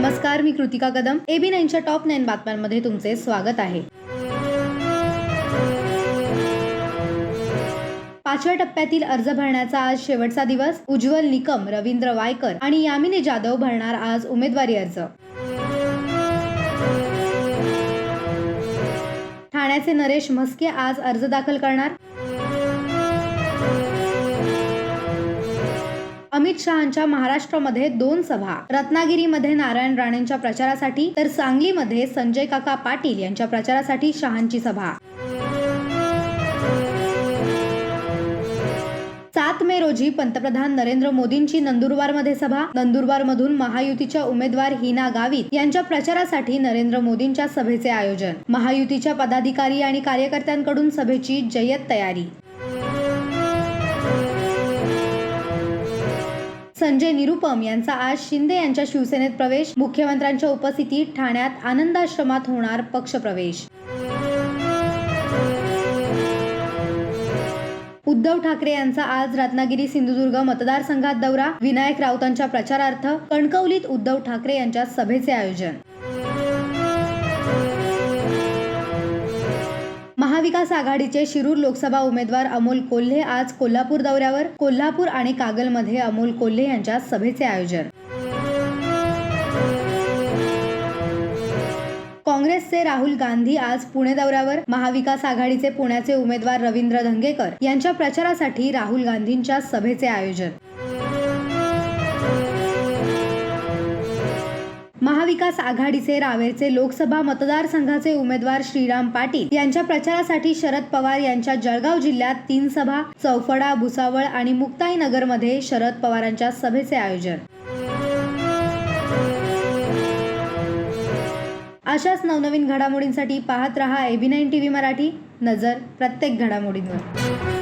नमस्कार मी कृतिका कदम. एबी नाईनच्या टॉप नाईन बातम्यांमध्ये तुमचे स्वागत आहे. पाचव्या टप्प्यातील अर्ज भरण्याचा आज शेवटचा दिवस. उज्ज्वल निकम रवींद्र वायकर आणि यामिनी जाधव भरणार आज उमेदवारी अर्ज. ठाण्याचे नरेश म्हस्के आज अर्ज दाखल करणार. अमित शहांच्या महाराष्ट्रामध्ये दोन सभा रत्नागिरीमध्ये नारायण राणेंच्या प्रचारासाठी तर सांगलीमध्ये संजय काका पाटील यांच्या प्रचारासाठी शहांची सभा. सात मे रोजी पंतप्रधान नरेंद्र मोदींची नंदुरबारमध्ये सभा. नंदुरबारमधून महायुतीच्या उमेदवार हिना गावित यांच्या प्रचारासाठी नरेंद्र मोदींच्या सभेचे आयोजन. महायुतीच्या पदाधिकारी आणि कार्यकर्त्यांकडून सभेची जय्यत तयारी. संजय निरुपम यांचा आज शिंदे यांच्या शिवसेनेत प्रवेश. मुख्यमंत्र्यांच्या उपस्थितीत ठाण्यात आनंदाश्रमात होणार पक्षप्रवेश. उद्धव ठाकरे यांचा आज रत्नागिरी सिंधुदुर्ग मतदारसंघात दौरा. विनायक राऊतांच्या प्रचारार्थ कणकवलीत उद्धव ठाकरे यांच्या सभेचे आयोजन. महाविकास आघाडीचे शिरूर लोकसभा उमेदवार अमोल कोल्हे आज कोल्हापूर दौऱ्यावर. कोल्हापूर आणि कागलमध्ये अमोल कोल्हे यांच्या सभेचे आयोजन. काँग्रेसचे राहुल गांधी आज पुणे दौऱ्यावर. महाविकास आघाडीचे पुण्याचे उमेदवार रवींद्र धंगेकर यांच्या प्रचारासाठी राहुल गांधींच्या सभेचे आयोजन. महाविकास आघाडीचे रावेरचे लोकसभा मतदारसंघाचे उमेदवार श्रीराम पाटील यांच्या प्रचारासाठी शरद पवार यांच्या जळगाव जिल्ह्यात तीन सभा चौफडा भुसावळ आणि मुक्ताईनगरमध्ये शरद पवारांच्या सभेचे आयोजन. अशाच नवनवीन घडामोडींसाठी पाहत रहा एबी नाईन टीव्ही मराठी. नजर प्रत्येक घडामोडींवर.